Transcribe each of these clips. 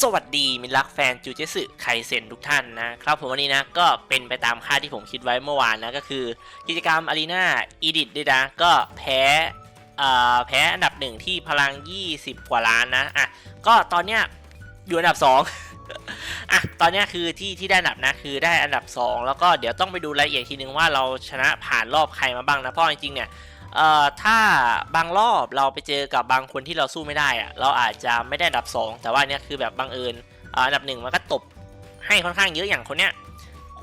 สวัสดีมิตรรักแฟนจูเจสึไคเซนทุกท่านนะครับผมวันนี้นะก็เป็นไปตามคาดที่ผมคิดไว้เมื่อวานนะก็คือ กิจกรรมอารีนาอีดิทด้วยนะก็แพ้อ่าแพ้อันดับหนึ่งที่พลัง 20 กว่าล้านนะอะก็ตอนเนี้ยอยู่อันดับ 2อะตอนเนี้ยคือที่ที่ได้อันดับนะคือได้อันดับ 2 แล้วก็เดี๋ยวต้องไปดูรายละเอียดทีนึงว่าเราชนะผ่านรอบใครมาบ้างนะเพราะจริงๆเนี่ย เอ่อถ้าบางรอบเราไปเจอกับบางคนที่เราสู้ไม่ได้อะเราอาจจะไม่ได้อันดับ 2 แต่ว่าเนี่ยคือแบบบังเอิญอันดับหนึ่งมันก็ตบให้ค่อนข้างเยอะอย่างคนเนี้ย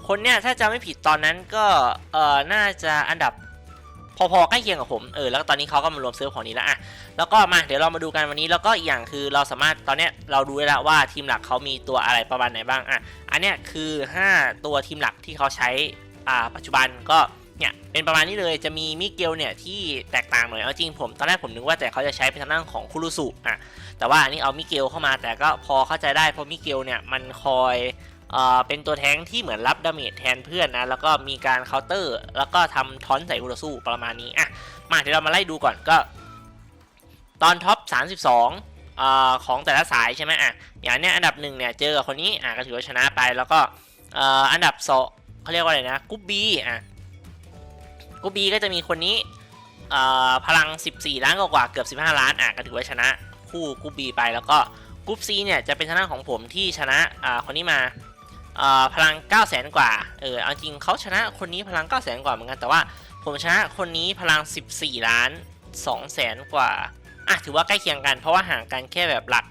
คนเนี้ยถ้าจะไม่ผิดตอนนั้นก็เอ่อน่าจะอันดับพอๆใกล้เคียงกับผมเออแล้วตอนนี้เขาก็มารวมเซิร์ฟของนี้แล้วอะแล้วก็มาเดี๋ยวเรามาดูกันวันนี้แล้วก็อีกอย่างคือเราสามารถตอนเนี้ยเราดูได้แล้วว่าทีมหลักเขามีตัวอะไรประมาณไหนบ้างอะอันเนี้ยคือ 5 ตัวทีมหลักที่เขาใช้อ่าปัจจุบันก็ เนี่ยเป็นประมาณนี้เลยจะมีมิเกลเนี่ยที่แตกต่างหน่อยเอาจริงผมตอนแรกผมนึกว่าแต่เขาจะใช้เป็นทางด้านของคุรุสุอะแต่ว่าอันนี้เอามิเกลเข้ามาแต่ก็พอเข้าใจได้เพราะมิเกลเนี่ยมันคอยเอ่อเป็นตัวแท้งที่เหมือนรับดาเมจแทนเพื่อนนะแล้วก็มีการเคาน์เตอร์ แล้วก็ทำท้อนใส่คุรุสุประมาณนี้อะมาเดี๋ยวเรามาไล่ดูก่อนก็ ตอนท็อป 32เอ่อของแต่ละสายใช่ไหมอะอย่างเนี้ยอันดับหนึ่งเนี่ยเจอกับคนนี้อะก็ถือว่าชนะไปแล้วก็เอ่ออันดับสองเขาเรียกว่าอะไรนะกุ๊บบีอะ กูบีก็จะมีคนนี้พลัง 14 ล้านกว่าเกือบ 15 ล้านอะก็ถือว่าชนะคู่กูบีไปแล้วก็กรุ๊ปซีเนี่ยจะเป็นชนะของผมที่ชนะอ่าคนนี้มาพลัง 9 0 0 0 0 0 กว่า เออ เอาจริงเขาชนะคนนี้พลัง 9 0 0 0 0 กว่าเหมือนกัน แต่ว่าผมชนะคนนี้พลัง 14 ล้าน2แสนกว่า อะ ถือว่าใกล้เคียงกัน เพราะว่าห่างกันแค่แบบหลัก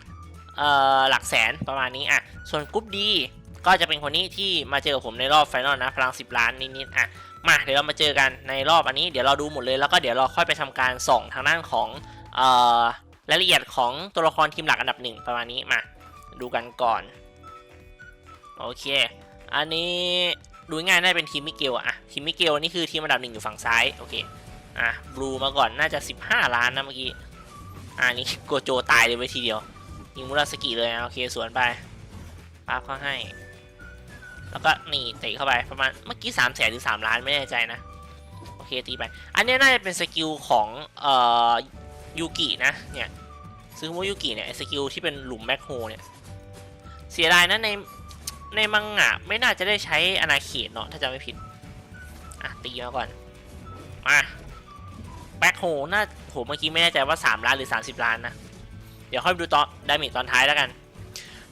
เอ่อ หลักแสนประมาณนี้ อะ ส่วนกรุ๊ปดี ก็จะเป็นคนนี้ที่มาเจอผมในรอบไฟนอลนะพลัง 10 ล้านนิดๆอะมาเดี๋ยวเรามาเจอกันในรอบอันนี้เดี๋ยวเราดูหมดเลยแล้วก็เดี๋ยวเราค่อยไปทำการส่องทางด้านของเอ่อรายละเอียดของตัวละครทีมหลักอันดับหนึ่งประมาณนี้มาดูกันก่อนโอเค อันนี้ดูง่ายน่าจะเป็นทีมมิเกลอะทีมมิเกลนี่คือทีมอันดับหนึ่งอยู่ฝั่งซ้ายโอเคอะบลูมาก่อนน่าจะ 15 ล้านนะเมื่อกี้อ่านี่โกโจตายเลยไปทีเดียวยิงมุราสกิเลยนะโอเคสวนไปปั๊บเขาให้ แล้วก็นี่เตะเข้าไปประมาณเมื่อกี้3ามแสนหรือ3ล้านไม่แน่ใจนะโอเคตีไปอันนี้น่าจะเป็นสกิลของเอ่อยูกินะเนี่ยซึ่งว่ายูกิเนี่ยสกิลที่เป็นหลุมแบ็คโฮเนี่ยเสียดายนะในในมังงะไม่น่าจะได้ใช้อนาเขตเนาะถ้าจำไม่ผิดอะตีมาก่อนมาแบ็คโฮน่าโหเมื่อกี้ไม่แน่ใจว่า 3 ล้านหรือ 30 ล้านนะ เดี๋ยวค่อยดูตอนดามจตอนท้ายแล้วกัน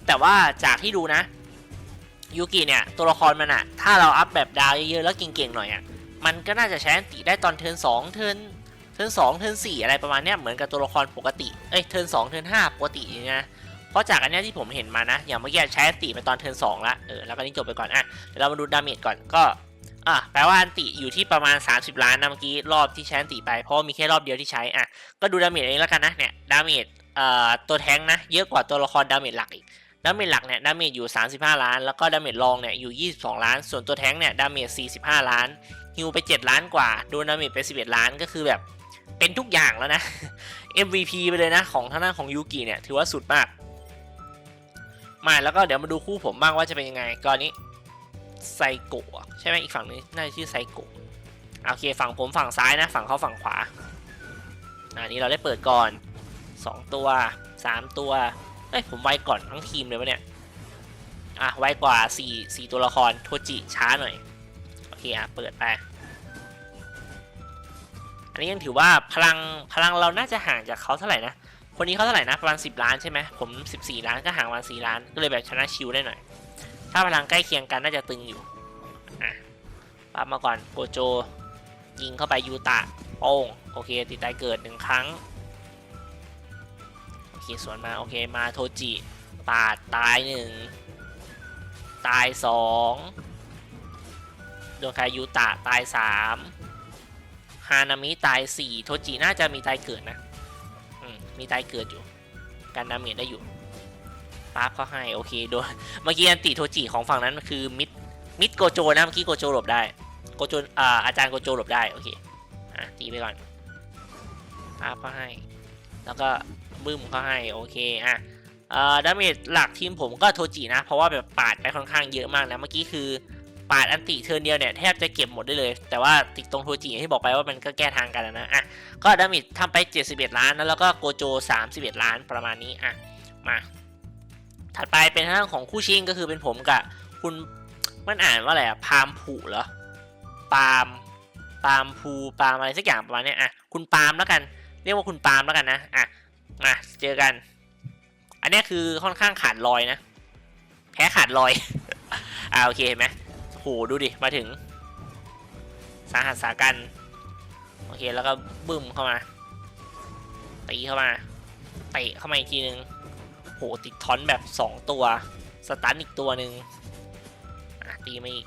แต่ว่าจากที่ดูนะ ยูกิเนี่ย ตัวละครมันอะถ้าเราอัพแบบดาวเยอะๆแล้วเก่งๆหน่อยอะมันก็น่าจะใช้อันติได้ตอนเทิร์นสองเทิร์นเทิร์นสองเทิร์นสี่อะไรประมาณเนี้ยเหมือนกับตัวละครปกติเอ้ยเทิร์นสองเทิร์นห้าปกติอย่างเงี้ยนะเพราะจากอันเนี้ยที่ผมเห็นมานะ อย่างเมื่อกี้ใช้อันติไปตอนเทิร์นสองละเออแล้วก็นี่จบไปก่อนอะเดี๋ยวเรามาดูดาเมจก่อนก็อะแปลว่าอันติอยู่ที่ประมาณ 30 ล้านนะเมื่อกี้รอบที่ใช้อันติไปเพราะมีแค่รอบเดียวที่ใช้อะก็ดูดาเมจเองแล้วกันนะเนี่ยดาเมจเอ่อตัวแท้งนะเยอะกว่าตัวละครดาเมจหลักอีก ดาเมจหลักเนี่ยดาเมจอยู่ 35 ล้าน แล้วก็ดาเมจรองเนี่ยอยู่ 22 ล้าน ส่วนตัวแท้งเนี่ยดาเมจ 45 ล้านฮิวไป 7 ล้านกว่า โดนดาเมจไป 11 ล้านก็คือแบบเป็นทุกอย่างแล้วนะ MVP ไปเลยนะของทางด้านของยูกิเนี่ยถือว่าสุดมาก มาแล้วก็เดี๋ยวมาดูคู่ผมบ้างว่าจะเป็นยังไงก่อนนี้ไซโกะใช่ไหมอีกฝั่งนึงน่าจะชื่อไซโกะโอเคฝั่งผมฝั่งซ้ายนะ ฝั่งเขาฝั่งขวาอันนี้เราได้เปิดก่อน 2 ตัว 3 ตัว เอ้ยผมไวก่อนทั้งทีมเลยวะเนี่ย อะไวกว่า4 4ตัวละครโทจิช้าหน่อย โอเคอะเปิดไป อันนี้ยังถือว่าพลังพลังเราน่าจะห่างจากเขาเท่าไหร่นะ คนนี้เขาเท่าไหร่นะประมาณ10ล้านใช่ไหมผม14ล้านก็ห่างประมาณ4ล้าน ก็เลยแบบชนะชิวได้หน่อย ถ้าพลังใกล้เคียงกันน่าจะตึงอยู่ อะปั๊บมาก่อนโกโจยิงเข้าไปยูตะโป้งโอเคติดตายเกิดหนึ่งครั้ง โอเคสวนมา โอเค มาโทจิ ปาด ตายหนึ่ง ตายสองโดนคายูตะ ตายสามฮานามิ ตายสี่โทจิ น่าจะมีตายเกิดนะ อืม มีตายเกิดอยู่ การดาเมจได้อยู่ปั๊บเขาให้ โอเค โดน เมื่อกี้อันติโทจิของฝั่งนั้นคือมิด มิดโกโจนะ เมื่อกี้โกโจหลบได้ โกโจอ่าอาจารย์โกโจหลบได้ โอเค อะ ตีไปก่อนปั๊บเขาให้แล้วก็ บึ้มเขาให้โอเคอะเอ่อดาเมจหลักทีมผมก็โทจินะ เพราะว่าแบบปาดไปค่อนข้างเยอะมากนะเมื่อกี้คือปาดอันติเทิร์นเดียวเนี่ยแทบจะเก็บหมดได้เลย แต่ว่าติดตรงโทจิอย่างที่บอกไปว่ามันก็แก้ทางกันนะอะก็ดาเมจทำไป 71 ล้านแล้วก็โกโจ 31 ล้านประมาณนี้อะมาถัดไปเป็นทางของคู่ชิงก็คือเป็นผมกับคุณมันอ่านว่าอะไรอะพามผูเหรอปาล์มปาล์มภูปาล์มอะไรสักอย่างประมาณนี้อะคุณปาล์มแล้วกัน เรียกว่าคุณปาล์มแล้วกันนะอะ มาเจอกัน อันนี้คือค่อนข้างขาดลอยนะ แพ้ขาดลอย อ่าโอเคเห็นไหมโหดูดิ มาถึง สาหัสสากัน โอเคแล้วก็บึ้มเข้ามาตีเข้ามาเตะเข้ามาอีกทีนึงโหติดทอนแบบ 2 ตัว สตันอีกตัวหนึ่งตีไม่อีก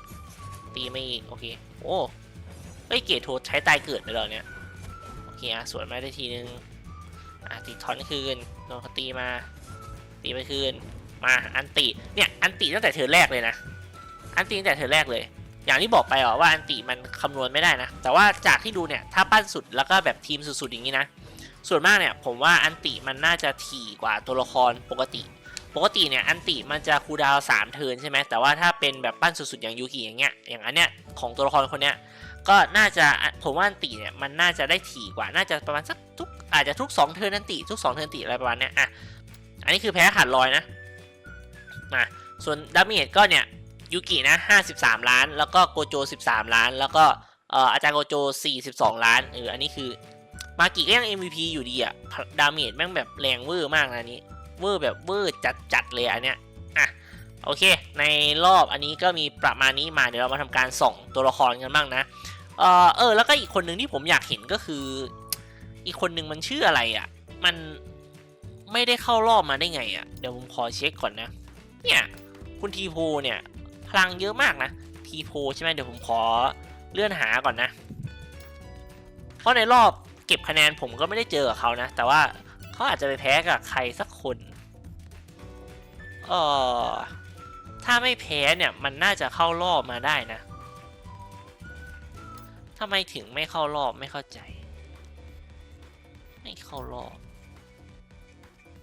ตีไม่อีกโอเค โอ้เอ้ยเกตโทใช้ตายเกิดไปแล้วเนี่ย โอเคอะสวนมาได้ทีนึง อะติดทอนคืนโดนเขาตีมา ตีไปคืน มาอันติเนี่ยอันติตั้งแต่เธอแรกเลยนะ อันติตั้งแต่เธอแรกเลย อย่างที่บอกไปอะว่าอันติมันคำนวณไม่ได้นะ แต่ว่าจากที่ดูเนี่ยถ้าปั้นสุดแล้วก็แบบทีมสุดๆอย่างนี้นะ ส่วนมากเนี่ยผมว่าอันติมันน่าจะถี่กว่าตัวละครปกติ ปกติเนี่ยอันติมันจะคูดาวสามเทินใช่ไหมแต่ว่าถ้าเป็นแบบปั้นสุดๆอย่างยูกิอย่างเงี้ยอย่างอันเนี้ยของตัวละครคนเนี้ย ก็น่าจะผมว่าอันติเนี่ยมันน่าจะได้ถี่กว่า น่าจะประมาณสักทุกอาจจะทุก 2 เทิร์นอันติทุก 2 เทิร์นติอะไรประมาณเนี้ยอะอันนี้คือแพ้ขาดลอยนะมาส่วนดาเมจก็เนี่ยยูกินะ53 ล้าน แล้วก็โกโจ 13 ล้าน แล้วก็อาจารย์โกโจ 42 ล้านเอออันนี้คือมากิก็ยัง MVP อยู่ดีอะดาเมจแม่งแบบแรงเวอร์มากนะนี้เวอร์แบบเวอร์จัดๆเลยอันเนี้ยอะโอเค ในรอบอันนี้ก็มีประมาณนี้มาเดี๋ยวเรามาทำการส่องตัวละครกันบ้างนะ เออเออ แล้วก็อีกคนหนึ่งที่ผมอยากเห็นก็คือ อีกคนหนึ่งมันชื่ออะไรอะ่ะ มันไม่ได้เข้ารอบมาได้ไงอะ่ะ เดี๋ยวผมขอเช็คก่อนนะ เนี่ย คุณทีโพเนี่ย พลังเยอะมากนะ ทีโพใช่ไหมเดี๋ยวผมขอเลื่อนหาก่อนนะ เพราะในรอบเก็บคะแนนผมก็ไม่ได้เจอกับเขานะ แต่ว่าเขาอาจจะไปแพ้กับใครสักคนเออถ้าไม่แพ้เนี่ยมันน่าจะเข้ารอบมาได้นะ ทำไมถึงไม่เข้ารอบไม่เข้าใจ ไม่เข้ารอบ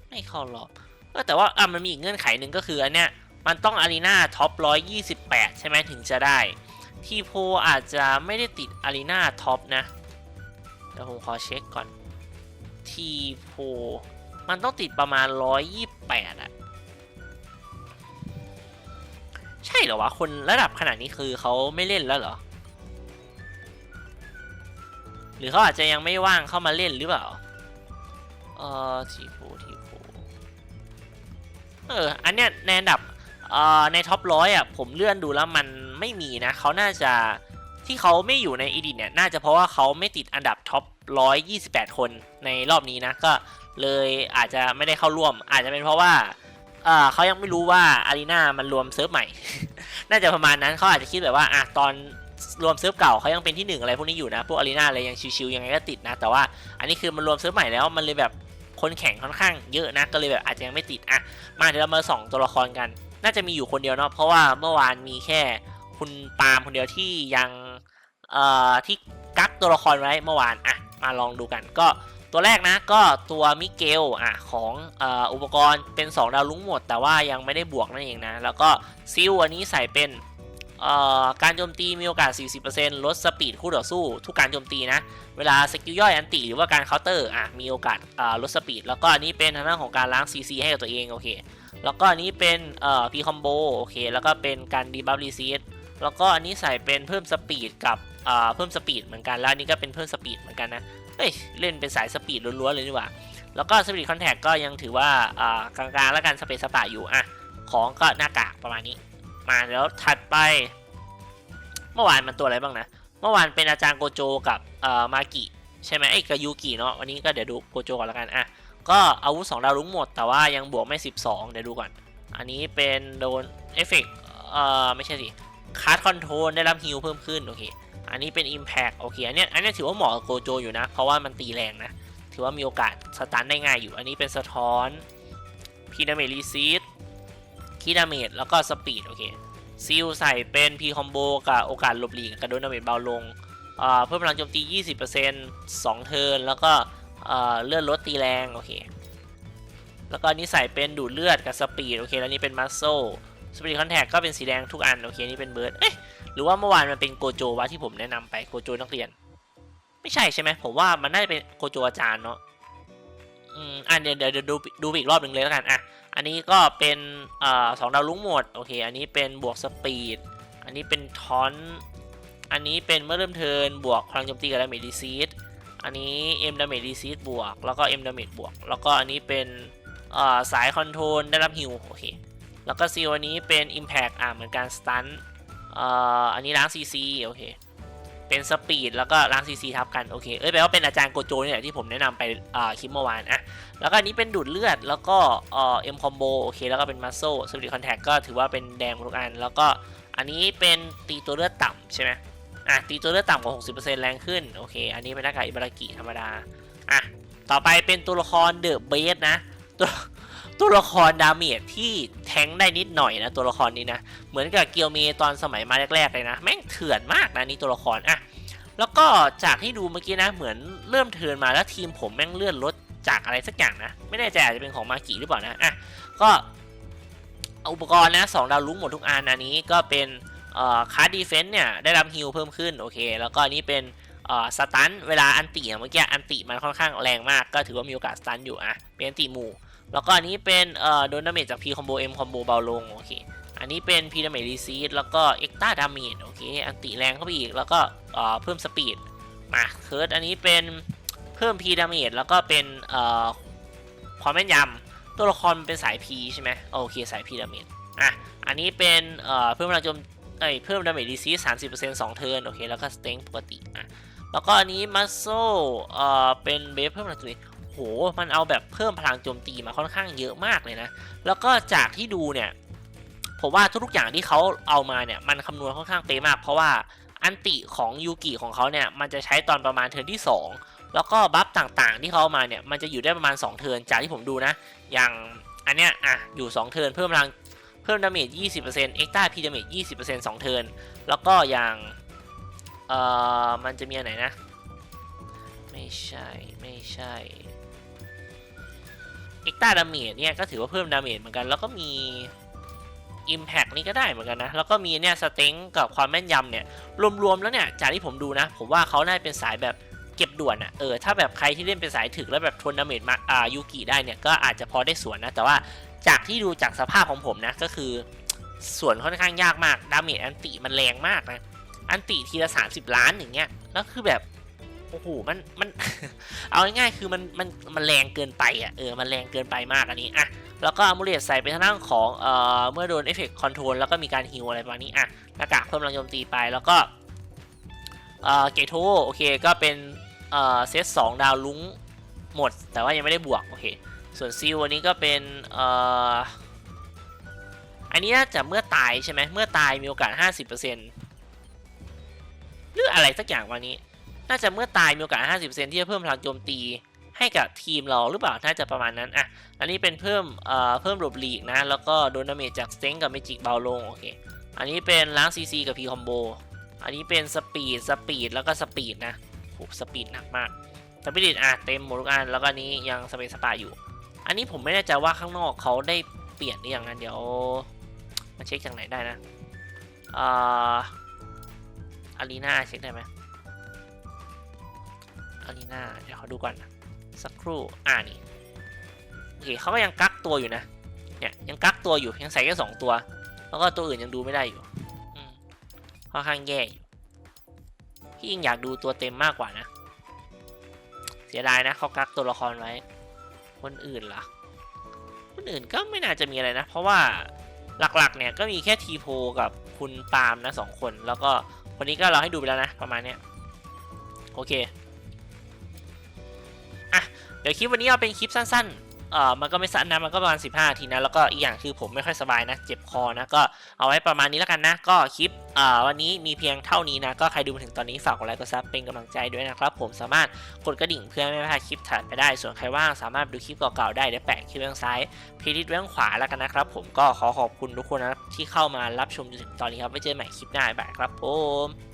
ไม่เข้ารอบเออแต่ว่าอะมันมีอีกเงื่อนไขหนึ่งก็คืออันเนี้ยมันต้องอารีนาท็อป128ใช่ไหมถึงจะได้ ทีโพอาจจะไม่ได้ติดอารีนาท็อปนะเดี๋ยวผมขอเช็คก่อนทีโพมันต้องติดประมาณ128อะใช่เหรอวะ คนระดับขนาดนี้คือเขาไม่เล่นแล้วเหรอ รือเขาอาจจะยังไม่ว่างเข้ามาเล่นหรือเปล่า เอ่อทีโพทีโพเออ อันเนี้ยในอันดับเอ่อในท็อปร้อยอะผมเลื่อนดูแล้วมันไม่มีนะเขาน่าจะที่เขาไม่อยู่ในอีดิทเนี่ย น่าจะเพราะว่าเขาไม่ติดอันดับท็อปร้อยยี่สิบแปดคนในรอบนี้นะ ก็เลยอาจจะไม่ได้เข้าร่วม อาจจะเป็นเพราะว่าเอ่อเขายังไม่รู้ว่าอารีนามันรวมเซิร์ฟใหม่ น่าจะประมาณนั้นเขาอาจจะคิดแบบว่าอะตอน รวมเซิร์ฟเก่าเขายังเป็นที่หนึ่งอะไรพวกนี้อยู่นะ พวกอารีนาอะไรยังชิวๆยังไงก็ติดนะ แต่ว่าอันนี้คือมันรวมเซิร์ฟใหม่แล้วมันเลยแบบคนแข่งค่อนข้างเยอะนะ ก็เลยแบบอาจจะยังไม่ติดอะมาเดี๋ยวเรามาส่องตัวละครกัน น่าจะมีอยู่คนเดียวเนาะเพราะว่าเมื่อวานมีแค่คุณปาล์มคนเดียวที่ยังเอ่อที่กักตัวละครไว้เมื่อวานอะมาลองดูกันก็ตัวแรกนะก็ตัวมิเกลอะของเอออุปกรณ์เป็น 2 ดาวลุ้งหมด แต่ว่ายังไม่ได้บวกนั่นเองนะ แล้วก็ซิลอันนี้ใส่เป็น การโจมตีมีโอกาส 40%ลดสปีดคู่ต่อสู้ ทุกการโจมตีนะ เวลาสกิลย่อยอันติหรือว่าการเคาน์เตอร์อะมีโอกาสลดสปีด แล้วก็อันนี้เป็นทางด้านของการล้าง CC ให้กับตัวเองโอเค แล้วก็อันนี้เป็นเอ่อพีคอมโบโอเค แล้วก็เป็นการดีบัฟรีซีดแล้วก็อันนี้ใส่เป็นเพิ่มสปีดกับเพิ่มสปีดเหมือนกัน แล้วอันนี้ก็เป็นเพิ่มสปีดเหมือนกันนะเฮ้ยเล่นเป็นสายสปีดล้วนๆเลยนี่หว่า แล้วก็สปีดคอนแทคก็ยังถือว่าอ่ากลางๆแล้วกันสเปซสปาอยู่อะของก็หน้ากากประมาณนี้ มาแล้วถัดไป เมื่อวานมันตัวอะไรบ้างนะ เมื่อวานเป็นอาจารย์โกโจกับเอ่อมากิใช่ไหมไอ้กับยูกิเนาะวันนี้ก็เดี๋ยวดูโกโจก่อนล้วกันอะก็อาวุธ2ดาวรุ่งหมด แต่ว่ายังบวกไม่ 12 เดี๋ยวดูก่อน อันนี้เป็นโดนเอฟเฟกเอ่อไม่ใช่สิคาร์ดคอนโทรลได้รับฮิลเพิ่มขึ้นโอเคอันนี้เป็น Impact โอเคอันเนี้ยอันเนี้ยถือว่าเหมาะกับโกโจอยู่นะ เพราะว่ามันตีแรงนะ ถือว่ามีโอกาสสตันได้ง่ายอยู่ อันนี้เป็นสะท้อนพีดาเมรีซีด คีดาเมจแล้วก็สปีดโอเคซิลใส่เป็นพีคอมโบกับโอกาสหลบหลีกกระโดดดาเมจเบาลงอ่าเพิ่มพลังโจมตี 20% 2 เทิร์น แล้วก็อ่าเลื่อนลดตีแรง โอเค แล้วก็นี้ใส่เป็นดูดเลือดกับสปีด โอเค แล้วนี่เป็นมัสโซสปีดคอนแทคก็เป็นสีแดงทุกอัน โอเค นี่เป็นเบิร์ด เอ๊ะ หรือว่าเมื่อวานมันเป็นโกโจวะที่ผมแนะนำไป โกโจนักเรียน ไม่ใช่ใช่ไหม ผมว่ามันน่าจะเป็นโกโจอาจารย์เนาะ อืม อะเดี๋ยวเดี๋ยวเดี๋ยวดูดูอีกรอบหนึ่งเลยแล้วกัน อะ อันนี้ก็เป็นอสองดาวลุ้งหมด โอเค อันนี้เป็นบวกสปีด อันนี้เป็นทอนอันนี้เป็นเมื่อเริ่มเทินบวกพลังโจมตีกับดาเมจดีซีดอันนี้เอ็มดาเมจดีซีดบวก แล้วก็เอ็มดาเมจบวก แล้วก็อันนี้เป็นสายคอนโทรลได้รับฮิวโอเค แล้วก็ซีลอันนี้เป็น Impact อ่าเหมือนการสตันอันนี้ล้าง CC โอเค เป็นสปีดแล้วก็ล้าง CC ทับกันโอเค เอ้ยแปลว่าเป็นอาจารย์โกโจนี่แหละที่ผมแนะนำไปอ่าคลิปเมื่อวานอะแล้วก็อันนี้เป็นดูดเลือดแล้วก็เอ่อ M combo โอเคแล้วก็เป็น muscle spirit contact ก็ถือว่าเป็นแดงทุกอัน แล้วก็อันนี้เป็นตีตัวเลือดต่ำใช่ไหมอะตีตัวเลือดต่ำกว่า 60%แรงขึ้นโอเค อันนี้เป็นหน้ากากอิบารากิธรรมดาอะต่อไปเป็นตัวละครเดอะเบสนะตัว ตัวละครดาเมจที่แทงได้นิดหน่อยนะตัวละครนี้นะ เหมือนกับเกียวเมตอนสมัยมาแรกๆเลยนะ แม่งเถื่อนมากนะนี่ตัวละครอะแล้วก็จากที่ดูเมื่อกี้นะ เหมือนเริ่มเทิร์นมาแล้วทีมผมแม่งเลื่อนรถจากอะไรสักอย่างนะ ไม่แน่ใจอาจจะเป็นของมากิหรือเปล่านะอะก็อุปกรณ์นะสองดาวลุ้งหมดทุกอันอันนี้ก็เป็นเอ่อคาร์ดดีเฟนต์เนี่ยได้รับฮิลเพิ่มขึ้นโอเค แล้วก็อันนี้เป็นสตันเวลาอันติเมื่อกี้อันติมันค่อนข้างแรงมากก็ถือว่ามีโอกาสสตันอยู่อะเป็นอันติหมู่ แล้วก็อันนี้เป็นเอ่อโดนดาเมจจาก P คอมโบ M คอมโบเบาลงโอเค อันนี้เป็น P ดาเมจรีซีดแล้วก็ e x t r a ดาเมจโอเค อันติแรงเข้าไปอีก แล้วก็เอ่อเพิ่มสปีด มาเคิร์ดอันนี้เป็นเพิ่ม P ดาเมจแล้วก็เป็นเอ่อความแม่นยำตัวละครเป็นสาย P ใช่ไหมโอเคสาย P ดาเมจอะอันนี้เป็นเอ่อเพิ่มพลังโจมเอ้ยเพิ่มดาเมจรีซีสามสิบเปอร์เซ็นต์สองเทิร์นโอเคแล้วก็สเต็งปกติอะแล้วก็อันนี้มัสโซเอ่อเป็นเบฟเพิ่มพลังโจมตี โห มันเอาแบบเพิ่มพลังโจมตีมาค่อนข้างเยอะมากเลยนะ แล้วก็จากที่ดูเนี่ย ผมว่าทุกๆอย่างที่เขาเอามาเนี่ย มันคำนวณค่อนข้างเป๊ะมาก เพราะว่าอันติของยูกิของเขาเนี่ย มันจะใช้ตอนประมาณเทิร์นที่ 2 แล้วก็บัฟต่างๆที่เขาเอามาเนี่ย มันจะอยู่ได้ประมาณ 2 เทิร์น จากที่ผมดูนะ อย่างอันเนี้ย อะ อยู่ 2 เทิร์นเพิ่มพลัง เพิ่มดาเมจ 20%เอ็กซ์ต้าพีดาเมจ 20% 2 เทิร์น แล้วก็อย่าง เอ่อ มันจะมีอันไหนนะ ไม่ใช่ ไม่ใช่ เอ็กต้าดาเมจเนี่ยก็ถือว่าเพิ่มดาเมจเหมือนกัน แล้วก็มี Impact นี่ก็ได้เหมือนกันนะ แล้วก็มีเนี่ยสเต็งกับความแม่นยำเนี่ย รวมๆแล้วเนี่ย จากที่ผมดูนะ ผมว่าเขาน่าจะเป็นสายแบบเก็บด่วนอะเออ ถ้าแบบใครที่เล่นเป็นสายถึกแล้วแบบทนดาเมจมาอ่ายูกิได้เนี่ย ก็อาจจะพอได้สวนนะ แต่ว่าจากที่ดูจากสภาพของผมนะ ก็คือส่วนค่อนข้างยากมาก ดาเมจอันติมันแรงมากนะ อันติทีละ 30 ล้านอย่างเงี้ย แล้วคือแบบ โอ้โหมันมัน เอาง่ายๆคือมันมันมันแรงเกินไปอะเออมันแรงเกินไปมากอันนี้อะแล้วก็อามูเลตใส่เป็นทางด้านของเอ่อเมื่อโดนเอฟเฟกต์คอนโทรลแล้วก็มีการฮิวอะไรประมาณนี้อะหน้ากากเพิ่มพลังโจมตีไปแล้วก็เอ่อเกโทโอเคก็เป็นเอ่อเซตสองดาวลุ้งหมด แต่ว่ายังไม่ได้บวกโอเคส่วนซิลอันนี้ก็เป็นเอ่ออันนี้น่าจะเมื่อตายใช่ไหมเมื่อตายมีโอกาส 50%หรืออะไรสักอย่างวันนี้ น่าจะเมื่อตายมีโอกาส 50%ที่จะเพิ่มพลังโจมตีให้กับทีมเราหรือเปล่า น่าจะประมาณนั้น อะ อันนี้เป็นเพิ่ม เอ่อ เพิ่มหลบหลีกนะ แล้วก็โดนดาเมจจากสเต็งกับเมจิกเบาลง โอเค อันนี้เป็นล้างซีซีกับพีคอมโบ อันนี้เป็นสปีด สปีด แล้วก็สปีดนะโหสปีดหนักมาก สปีดอะเต็มหมดทุกอัน แล้วก็นนี้ยังสเปซสปาอยู่ อันนี้ผมไม่แน่ใจว่าข้างนอกเขาได้เปลี่ยนหรือยังนะเดี๋ยวมาเช็คจากไหนได้นะ อ่าอารีนาเช็คได้ไหม อารีนาเดี๋ยวเขาดูก่อนสักครู่อ่านี่โอเคเขาก็ยังกักตัวอยู่นะ เนี่ยยังกักตัวอยู่ยังใส่แค่สองตัว แล้วก็ตัวอื่นยังดูไม่ได้อยู่ค่อนข้างแย่อยู่พี่ยังอยากดูตัวเต็มมากกว่านะ เสียดายนะเขากักตัวละครไว้ คนอื่นล่ะ คนอื่นก็ไม่น่าจะมีอะไรนะ เพราะว่าหลักๆเนี่ยก็มีแค่ทีโพกับคุณปาล์มนะสองคน แล้วก็คนนี้ก็เราให้ดูไปแล้วนะประมาณเนี้ยโอเค เดี๋ยวคลิปวันนี้เอาเป็นคลิปสั้นๆ เอ่อ มันก็ไม่สั้นนะ มันก็ประมาณ 15ทีนะ แล้วก็อีกอย่างคือผมไม่ค่อยสบายนะ เจ็บคอนะ ก็เอาไว้ประมาณนี้แล้วกันนะ ก็คลิป เอ่อ วันนี้มีเพียงเท่านี้นะ ก็ใครดูมาถึงตอนนี้ฝากกดไลค์ กดซับเป็นกำลังใจด้วยนะครับ ผมสามารถกดกระดิ่งเพื่อไม่พลาดคลิปถัดไปได้ ส่วนใครว่างสามารถดูคลิปเก่าๆได้เดี๋ยวแปะคลิปเบื้องซ้ายพีลิทเบื้องขวาแล้วกันนะครับ ผมก็ขอขอบคุณทุกคนนะที่เข้ามารับชมจนถึงตอนนี้ครับ ไว้เจอกันใหม่คลิปหน้าบ๊ายบายครับผม